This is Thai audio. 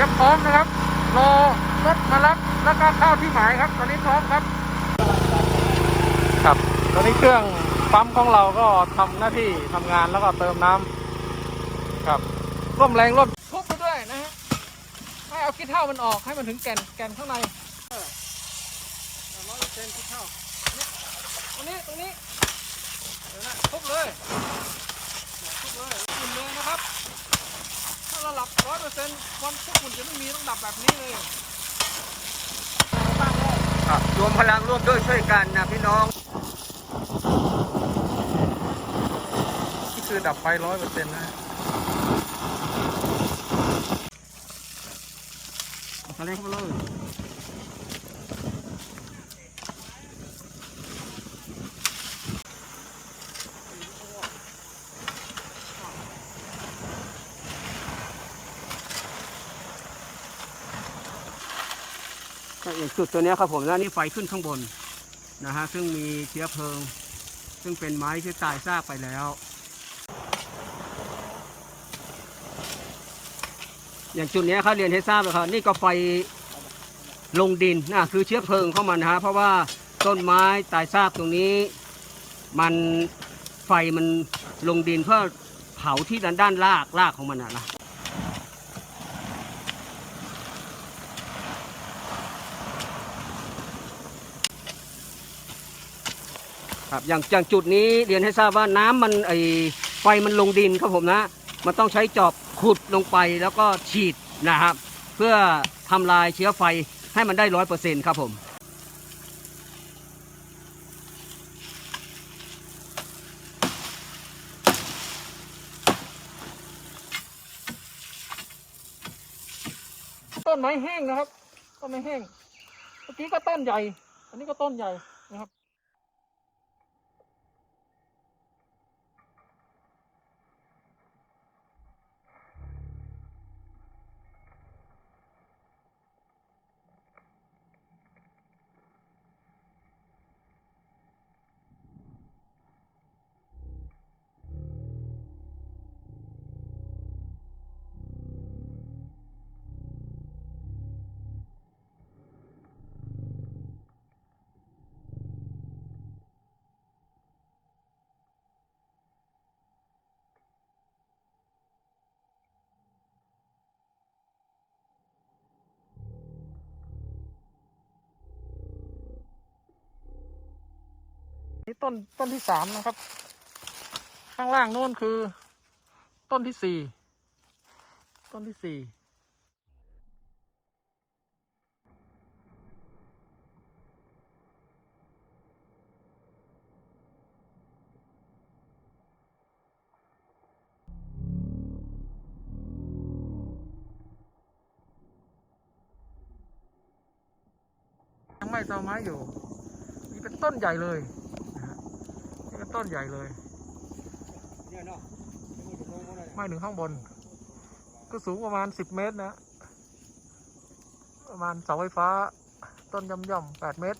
รียมพร้อมนะครับ รอรถมารับแล้วก็เข้าที่หมายครับ ตอนนี้พร้อมครับ ครับ ตอนนี้เครื่องปั๊มของเราก็ทำหน้าที่ทำงานแล้วก็เติมน้ำครับร่วมแรงร่วมทุบไปด้วยนะฮะให้เอาขี้เท่ามันออกให้มันถึงแก่นแก่นข้างในร้อยเปอร์เซ็นต์ขี้เท่าตรงนี้ตรงนี้เดี๋ยวนะทุบเลยทุบเลยอุ่นเลยนะครับถ้าเระลับร้อยเปอร์เซ็นต์ควันทุกคนจะไม่มีต้องดับแบบนี้เลยตั้งยครับรวมพลังร่วมด้วยช่วยกันนะพี่น้องนี่คือดับไฟร้อยเปอร์เซ็นต์นะฮะทะเลเข้ามาเลย ก็อย่าง จุดตัวนี้ครับผมนะนี่ไฟขึ้นข้างบนนะฮะซึ่งมีเชื้อเพลิง ซึ่งเป็นไม้ที่ตายซากไปแล้วอย่างจุดนี้เขาเรียนให้ทราบเลยครับนี่ก็ไฟลงดินนะคือเชื้อเพลิงเข้ามานะฮะเพราะว่าต้นไม้ตายซากตรงนี้ มันไฟมันลงดินเพื่อเผาที่ด้านด้านรากรากของมันนะ ครับอย่างอย่างจุดนี้เรียนให้ทราบว่าน้ำมันไอไฟมันลงดินครับผมนะ มันต้องใช้จอบขุดลงไปแล้วก็ฉีดนะครับ เพื่อทำลายเชื้อไฟให้มันได้ร้อยเปอร์เซ็นต์ครับผมต้นไม้แห้งนะครับต้นไม้แห้งเมื่อกี้ก็ต้นใหญ่ อันนี้ก็ต้นใหญ่ ต้นต้นที่สามนะครับ ข้างล่างโน้นคือ ต้นที่สี่ต้นที่สี่ยังไม่ตอไม้อยู่ นี่เป็นต้นใหญ่เลย ต้นใหญ่เลย ไม่ถึงข้างบน ก็สูงประมาณสิบเมตรนะ ประมาณเสาไฟฟ้า ต้นย่อมๆแปดเมตร